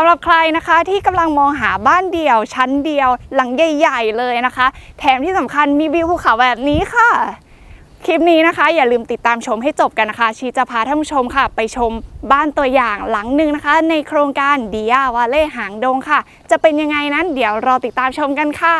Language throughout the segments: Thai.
ำหรับใครนะคะที่กำลังมองหาบ้านเดี่ยว ชั้นเดียวหลังใหญ่ ๆ เลยนะคะ แถมที่สำคัญมีวิวภูเขาแบบนี้ค่ะ คลิปนี้นะคะ อย่าลืมติดตามชมให้จบกันนะคะ ชีจะพาท่านผู้ชมค่ะ ไปชมบ้านตัวอย่างหลังหนึ่งนะคะ ในโครงการเดียวาเล่หางดงค่ะ จะเป็นยังไงนั้นเดี๋ยวรอติดตามชมกันค่ะ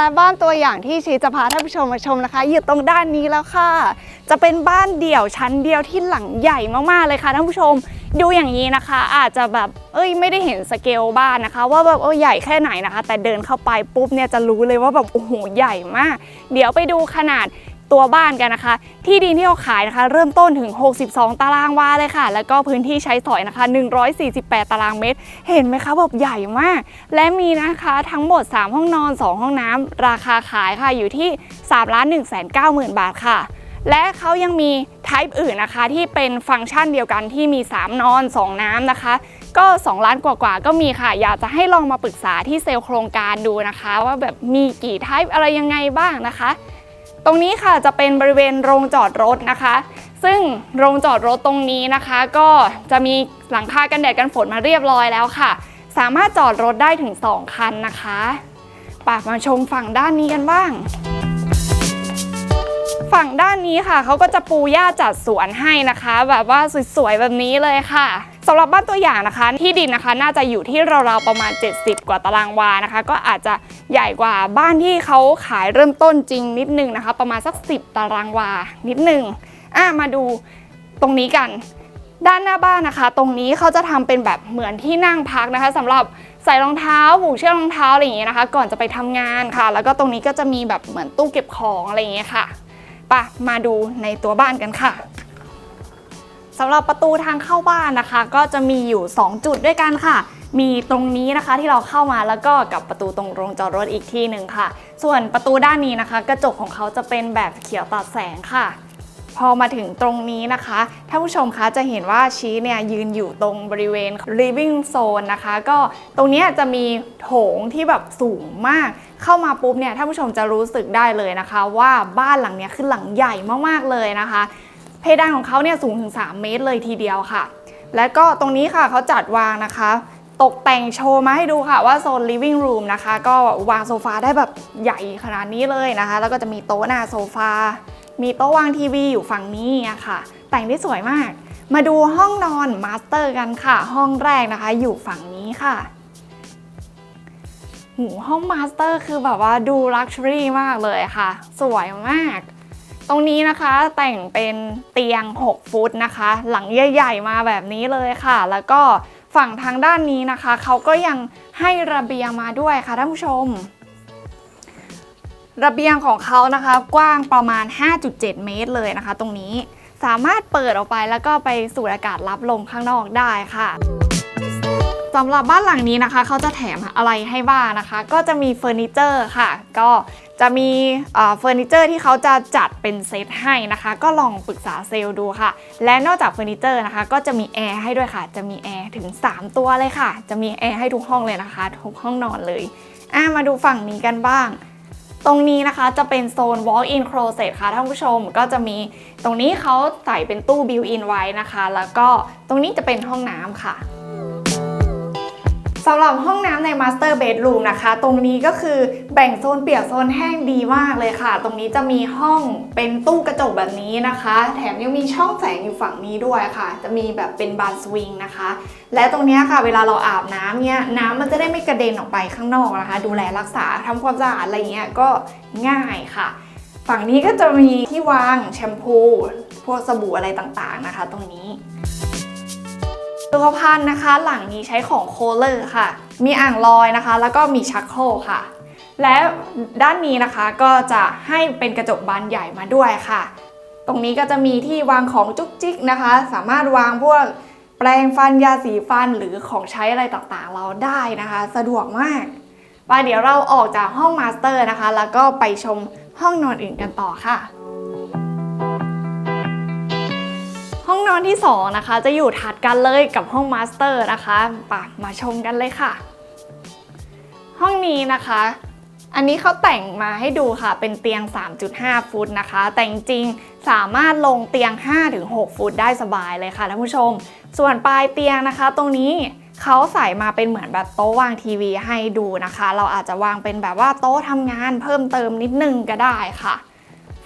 และบ้านตัวอย่างที่ชีจะพาท่านผู้ชมมาชมนะคะ อยู่ตรงด้านนี้แล้วค่ะ จะเป็นบ้านเดี่ยวชั้นเดียวที่หลังใหญ่มากๆเลยค่ะท่านผู้ชมดูอย่างนี้นะคะ อาจจะแบบเอ้ยไม่ได้เห็นสเกลบ้านนะคะ ว่าแบบเออใหญ่แค่ไหนนะคะ แต่เดินเข้าไปปุ๊บเนี่ยจะรู้เลยว่าแบบโอ้โหใหญ่มาก เดี๋ยวไปดูขนาด ตัวบ้านกันนะคะ ที่ดินที่เขาขายนะคะ เริ่มต้นถึง 62 ตารางวาเลยค่ะ แล้วก็พื้นที่ใช้สอยนะคะ 148 ตารางเมตร เห็นไหมคะแบบใหญ่มาก และมีนะคะทั้งหมด 3 ห้องนอน 2 ห้องน้ำราคาขายค่ะอยู่ที่3ล้าน1 9 0 0 0 0 บาทค่ะ และเขายังมี type อื่นนะคะที่เป็นฟังก์ชันเดียวกันที่มี 3 นอน 2 น้ำนะคะ ก็ 2 ล้านกว่าๆก็มีค่ะ อยากจะให้ลองมาปรึกษาที่เซลล์โครงการดูนะคะ ว่าแบบมีกี่ type อะไรยังไงบ้างนะคะ ตรงนี้ค่ะจะเป็นบริเวณโรงจอดรถนะคะ ซึ่งโรงจอดรถตรงนี้นะคะ ก็จะมีหลังคากันแดดกันฝนมาเรียบร้อยแล้วค่ะ สามารถจอดรถได้ถึง 2 คันนะคะปากมาชมฝั่งด้านนี้กันบ้าง ฝั่งด้านนี้ค่ะเขาก็จะปูหญ้าจัดสวนให้นะคะ แบบว่าสวยๆแบบนี้เลยค่ะ สำหรับบ้านตัวอย่างนะคะ ที่ดินนะคะน่าจะอยู่ที่ราวๆประมาณ 70 กว่าตารางวานะคะ ก็อาจจะใหญ่กว่าบ้านที่เขาขายเริ่มต้นจริงนิดนึงนะคะ ประมาณสัก 10 ตารางวานิดนึงอะมาดูตรงนี้กัน ด้านหน้าบ้านนะคะ ตรงนี้เขาจะทำเป็นแบบเหมือนที่นั่งพักนะคะสำหรับใส่รองเท้าผูกเชือกรองเท้าอะไรอย่างเงี้ยนะคะ ก่อนจะไปทำงานค่ะ แล้วก็ตรงนี้ก็จะมีแบบเหมือนตู้เก็บของอะไรอย่างเงี้ยค่ะปะมาดูในตัวบ้านกันค่ะ สำหรับประตูทางเข้าบ้านนะคะ ก็จะมีอยู่ 2 จุดด้วยกันค่ะ มีตรงนี้นะคะที่เราเข้ามาแล้วก็กับประตูตรงโรงจอดรถอีกที่หนึ่งค่ะ ส่วนประตูด้านนี้นะคะ กระจกของเขาจะเป็นแบบเขียวตัดแสงค่ะ พอมาถึงตรงนี้นะคะท่านผู้ชมคะจะเห็นว่าชีเนี่ยยืนอยู่ตรงบริเวณ living zone นะคะ ก็ตรงนี้จะมีโถงที่แบบสูงมากเข้ามาปุ๊บเนี่ยท่านผู้ชมจะรู้สึกได้เลยนะคะ ว่าบ้านหลังเนี้ยคือหลังใหญ่มากๆเลยนะคะ เพดานของเขาเนี่ยสูงถึง 3 เมตรเลยทีเดียวค่ะ และก็ตรงนี้ค่ะเขาจัดวางนะคะ ตกแต่งโชว์มาให้ดูค่ะว่าโซน living room นะคะ ก็วางโซฟาได้แบบใหญ่ขนาดนี้เลยนะคะ แล้วก็จะมีโต๊ะหน้าโซฟา มีโต๊ะวางทีวีอยู่ฝั่งนี้อะค่ะ แต่งได้สวยมาก มาดูห้องนอนมาสเตอร์กันค่ะ ห้องแรกนะคะอยู่ฝั่งนี้ค่ะหูห้องมาสเตอร์คือแบบว่าดูลักชัวรี่มากเลยค่ะ สวยมาก ตรงนี้นะคะแต่งเป็นเตียง 6 ฟุตนะคะ หลังใหญ่ๆมาแบบนี้เลยค่ะ แล้วก็ฝั่งทางด้านนี้นะคะ เขาก็ยังให้ระเบียงมาด้วยค่ะท่านผู้ชม ระเบียงของเขานะคะกว้างประมาณ 5.7 เมตรเลยนะคะ ตรงนี้สามารถเปิดออกไปแล้วก็ไปสูดอากาศรับลมข้างนอกได้ค่ะสำหรับบ้านหลังนี้นะคะ เขาจะแถมอะไรให้บ้างนะคะ ก็จะมีเฟอร์นิเจอร์ค่ะ ก็ จะมีเฟอร์นิเจอร์ที่เขาจะจัดเป็นเซตให้นะคะ ก็ลองปรึกษาเซลล์ดูค่ะ และนอกจากเฟอร์นิเจอร์นะคะ ก็จะมีแอร์ให้ด้วยค่ะ จะมีแอร์ถึง 3 ตัวเลยค่ะ จะมีแอร์ให้ทุกห้องเลยนะคะ ทุกห้องนอนเลยอะมาดูฝั่งนี้กันบ้าง ตรงนี้นะคะจะเป็นโซน walk-in closet ค่ะท่านผู้ชมก็จะมีตรงนี้เขาใส่เป็นตู้ built-in ไว้นะคะ แล้วก็ตรงนี้จะเป็นห้องน้ำค่ะ สำหรับห้องน้ำใน master bedroom นะคะ ตรงนี้ก็คือแบ่งโซนเปียกโซนแห้งดีมากเลยค่ะ ตรงนี้จะมีห้องเป็นตู้กระจกแบบนี้นะคะ แถมยังมีช่องแสงอยู่ฝั่งนี้ด้วยค่ะ จะมีแบบเป็นบานสวิงนะคะ และตรงนี้ค่ะ เวลาเราอาบน้ำเนี่ยน้ำมันจะได้ไม่กระเด็นออกไปข้างนอกนะคะ ดูแลรักษาทำความสะอาดอะไรเงี้ยก็ง่ายค่ะ ฝั่งนี้ก็จะมีที่วางแชมพูพวกสบู่อะไรต่างๆนะคะ ตรงนี้ ตัวพันนะคะ หลังนี้ใช้ของโคเลอร์ค่ะ มีอ่างลอยนะคะ แล้วก็มีชักโครกค่ะ และด้านนี้นะคะก็จะให้เป็นกระจกบานใหญ่มาด้วยค่ะ ตรงนี้ก็จะมีที่วางของจุกจิกนะคะ สามารถวางพวกแปรงฟันยาสีฟันหรือของใช้อะไรต่างๆ เราได้นะคะ สะดวกมากไปเดี๋ยวเราออกจากห้องมาสเตอร์นะคะ แล้วก็ไปชมห้องนอนอื่นกันต่อค่ะ ห้องนอนที่ 2 นะคะ จะอยู่ถัดกันเลยกับห้องมาสเตอร์นะคะปะมาชมกันเลยค่ะ ห้องนี้นะคะอันนี้เขาแต่งมาให้ดูค่ะ เป็นเตียง 3.5 ฟุตนะคะ แต่จริงสามารถลงเตียง 5-6 ฟุตได้สบายเลยค่ะท่านผู้ชม ส่วนปลายเตียงนะคะ ตรงนี้เขาใส่มาเป็นเหมือนแบบโต๊ะวางทีวีให้ดูนะคะ เราอาจจะวางเป็นแบบว่าโต๊ะทำงานเพิ่มเติมนิดนึงก็ได้ค่ะ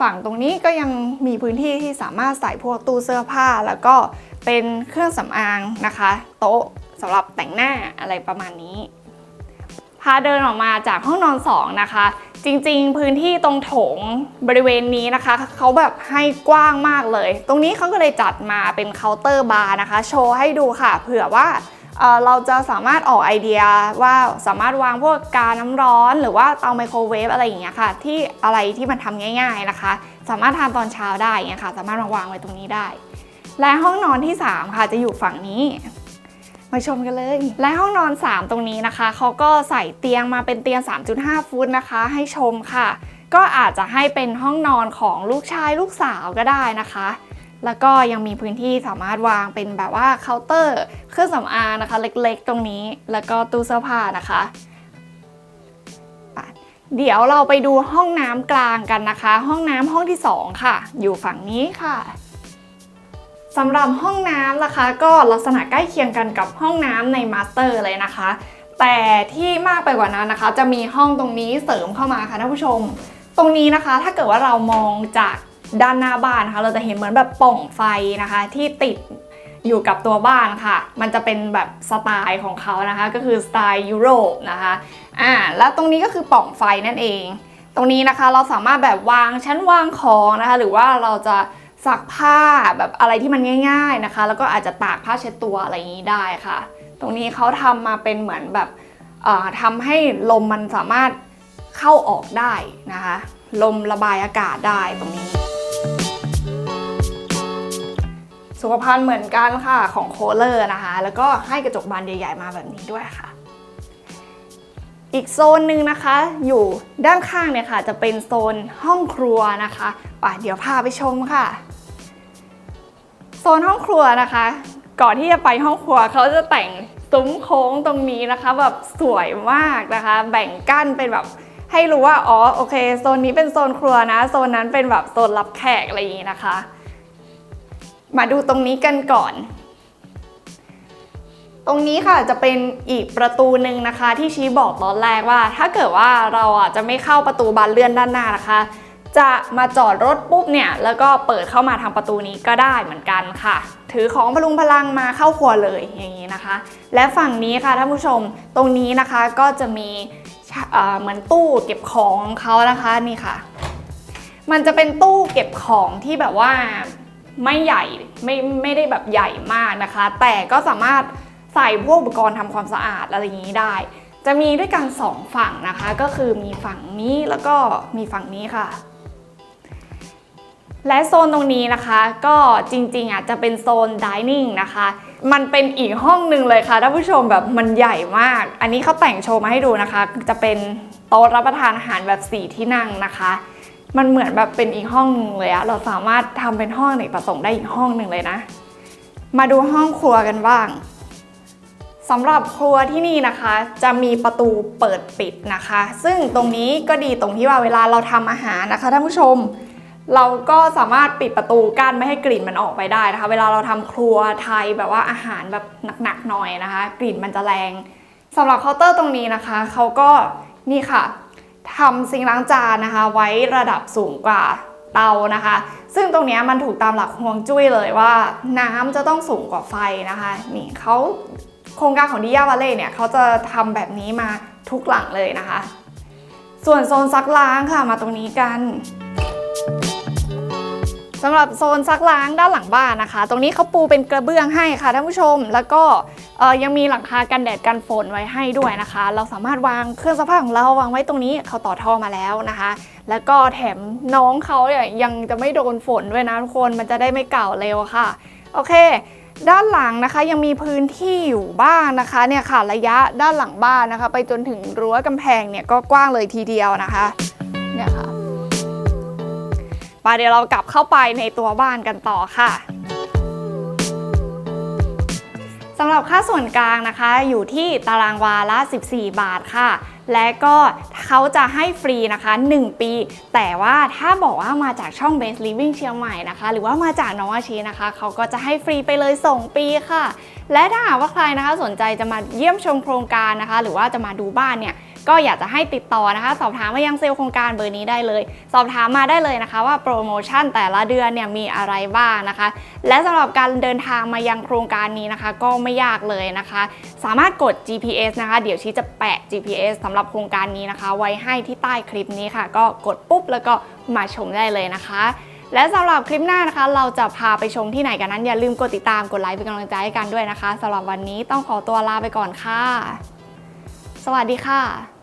ฝั่งตรงนี้ก็ยังมีพื้นที่ที่สามารถใส่พวกตู้เสื้อผ้า แล้วก็เป็นเครื่องสำอางนะคะ โต๊ะสำหรับแต่งหน้าอะไรประมาณนี้ พาเดินออกมาจากห้องนอน 2 นะคะ จริงๆ พื้นที่ตรงโถงบริเวณนี้นะคะ เขาแบบให้กว้างมากเลย ตรงนี้เขาก็เลยจัดมาเป็นเคาน์เตอร์บาร์นะคะ โชว์ให้ดูค่ะ เผื่อว่า เอ่อเราจะสามารถออกไอเดียว่าสามารถวางพวกกาน้ำร้อนหรือว่าเตาไมโครเวฟอะไรอย่างเงี้ยค่ะ ที่อะไรที่มันทำง่ายๆนะคะ สามารถทานตอนเช้าได้อย่างเงี้ยค่ะ สามารถมาวางไว้ตรงนี้ได้ และห้องนอนที่ 3 ค่ะจะอยู่ฝั่งนี้มาชมกันเลย และห้องนอน 3 ตรงนี้นะคะ เขาก็ใส่เตียงมาเป็นเตียง 3.5 ฟุตนะคะ ให้ชมค่ะ ก็อาจจะให้เป็นห้องนอนของลูกชายลูกสาวก็ได้นะคะ แล้วก็ยังมีพื้นที่สามารถวางเป็นแบบว่าเคาน์เตอร์ เครื่องสำอางนะคะ เล็กๆ ตรงนี้ แล้วก็ตู้เสื้อผ้านะคะเดี๋ยวเราไปดูห้องน้ำกลางกันนะคะ ห้องน้ำห้องที่ 2 ค่ะ อยู่ฝั่งนี้ค่ะสำหรับห้องน้ำนะคะ ก็ลักษณะใกล้เคียงกันกับห้องน้ำในมาสเตอร์เลยนะคะ แต่ที่มากไปกว่านั้นนะคะ จะมีห้องตรงนี้เสริมเข้ามาค่ะท่านผู้ชม ตรงนี้นะคะถ้าเกิดว่าเรามองจาก ด้านหน้าบ้านนะคะ เราจะเห็นเหมือนแบบปล่องไฟนะคะ ที่ติดอยู่กับตัวบ้านค่ะ มันจะเป็นแบบสไตล์ของเขานะคะ ก็คือสไตล์ยุโรปนะคะอ่าแล้วตรงนี้ก็คือปล่องไฟนั่นเอง ตรงนี้นะคะเราสามารถแบบวางชั้นวางของนะคะ หรือว่าเราจะซักผ้าแบบอะไรที่มันง่าย ๆนะคะ แล้วก็อาจจะตากผ้าเช็ดตัวอะไรอย่างนี้ได้ค่ะ ตรงนี้เขาทำมาเป็นเหมือนแบบเอ่อทำให้ลมมันสามารถเข้าออกได้นะคะ ลมระบายอากาศได้ตรงนี้ สุขภัณฑ์เหมือนกันค่ะของโคเลอร์นะคะ แล้วก็ให้กระจกบานใหญ่ ๆ มาแบบนี้ด้วยค่ะ อีกโซนหนึ่งนะคะ อยู่ด้านข้างเนี่ยค่ะ จะเป็นโซนห้องครัวนะคะป่ะเดี๋ยวพาไปชมค่ะ โซนห้องครัวนะคะ ก่อนที่จะไปห้องครัวเขาจะแต่งซุ้มโค้งตรงนี้นะคะ แบบสวยมากนะคะ แบ่งกั้นเป็นแบบให้รู้ว่า อ๋อ โอเค โซนนี้เป็นโซนครัวนะ โซนนั้นเป็นแบบโซนรับแขกอะไรอย่างนี้นะคะ มาดูตรงนี้กันก่อน ตรงนี้ค่ะจะเป็นอีกประตูหนึ่งนะคะ ที่ชี้บอกตอนแรกว่า ถ้าเกิดว่าเราอะจะไม่เข้าประตูบานเลื่อนด้านหน้านะคะ จะมาจอดรถปุ๊บเนี่ย แล้วก็เปิดเข้ามาทางประตูนี้ก็ได้เหมือนกันค่ะ ถือของพลุงพลังมาเข้าครัวเลยอย่างนี้นะคะ และฝั่งนี้ค่ะท่านผู้ชมตรงนี้นะคะก็จะมีเหมือนตู้เก็บของเขานะคะนี่ค่ะ มันจะเป็นตู้เก็บของที่แบบว่า ไม่ใหญ่ไม่ไม่ได้แบบใหญ่มากนะคะ แต่ก็สามารถใส่พวกอุปกรณ์ทำความสะอาดอะไรอย่างนี้ได้ จะมีด้วยกันสองฝั่งนะคะ ก็คือมีฝั่งนี้แล้วก็มีฝั่งนี้ค่ะ และโซนตรงนี้นะคะ ก็จริงๆอะจะเป็นโซนดิเนิ่งนะคะ มันเป็นอีกห้องหนึ่งเลยค่ะท่านผู้ชมแบบมันใหญ่มาก อันนี้เขาแต่งโชว์มาให้ดูนะคะ จะเป็นโต๊ะรับประทานอาหารแบบสี่ที่นั่งนะคะ มันเหมือนแบบเป็นอีกห้องหนึ่งเลยอะเราสามารถทำเป็นห้องอเนกประสงค์ได้อีกห้องหนึ่งเลยนะ มาดูห้องครัวกันบ้างสำหรับครัวที่นี่นะคะ จะมีประตูเปิดปิดนะคะ ซึ่งตรงนี้ก็ดีตรงที่ว่าเวลาเราทำอาหารนะคะท่านผู้ชม เราก็สามารถปิดประตูกั้นไม่ให้กลิ่นมันออกไปได้นะคะ เวลาเราทำครัวไทยแบบว่าอาหารแบบหนักๆหน่อยนะคะ กลิ่นมันจะแรงสำหรับเคาน์เตอร์ตรงนี้นะคะเขาก็นี่ค่ะ ทำซิงล้างจานนะคะ ไว้ระดับสูงกว่าเตานะคะ ซึ่งตรงนี้มันถูกตามหลักฮวงจุ้ยเลยว่า น้ำจะต้องสูงกว่าไฟนะคะนี่เขาโครงการของดิยาวาเล่เนี่ยเขาจะทำแบบนี้มาทุกหลังเลยนะคะ ส่วนโซนซักล้างค่ะมาตรงนี้กัน สำหรับโซนซักล้างด้านหลังบ้านนะคะ ตรงนี้เขาปูเป็นกระเบื้องให้ค่ะท่านผู้ชม แล้วก็ยังมีหลังคากันแดดกันฝนไว้ให้ด้วยนะคะ เราสามารถวางเครื่องซักผ้าของเราวางไว้ตรงนี้เขาต่อท่อมาแล้วนะคะ แล้วก็แถมน้องเขาเนี่ยยังจะไม่โดนฝนด้วยนะทุกคนมันจะได้ไม่เก่าเร็วค่ะ โอเคด้านหลังนะคะยังมีพื้นที่อยู่บ้างนะคะเนี่ยค่ะระยะด้านหลังบ้านนะคะ ไปจนถึงรั้วกำแพงเนี่ยก็กว้างเลยทีเดียวนะคะเนี่ยค่ะ ไปเดี๋ยวเรากลับเข้าไปในตัวบ้านกันต่อค่ะสำหรับค่าส่วนกลางนะคะอยู่ที่ตารางวาละ 14 บาทค่ะ และก็เขาจะให้ฟรีนะคะ 1 ปี แต่ว่าถ้าบอกว่ามาจากช่อง Base Living เชียงใหม่นะคะ หรือว่ามาจากน้องอาชีนะคะ เขาก็จะให้ฟรีไปเลย 2 ปีค่ะ และถ้าหากว่าใครนะคะสนใจจะมาเยี่ยมชมโครงการนะคะ หรือว่าจะมาดูบ้านเนี่ย ก็อยากจะให้ติดต่อนะคะ สอบถามมายังเซลล์โครงการเบอร์นี้ได้เลย สอบถามมาได้เลยนะคะ ว่าโปรโมชั่นแต่ละเดือนเนี่ยมีอะไรบ้างนะคะ และสำหรับการเดินทางมายังโครงการนี้นะคะ ก็ไม่ยากเลยนะคะ สามารถกด GPS นะคะ เดี๋ยวชี้จะแปะ GPS สำหรับโครงการนี้นะคะ ไว้ให้ที่ใต้คลิปนี้ค่ะ ก็กดปุ๊บแล้วก็มาชมได้เลยนะคะและสำหรับคลิปหน้านะคะ เราจะพาไปชมที่ไหนกันนั้น อย่าลืมกดติดตามกดไลค์เป็นกำลังใจให้กันด้วยนะคะสำหรับวันนี้ต้องขอตัวลาไปก่อนค่ะ สวัสดีค่ะ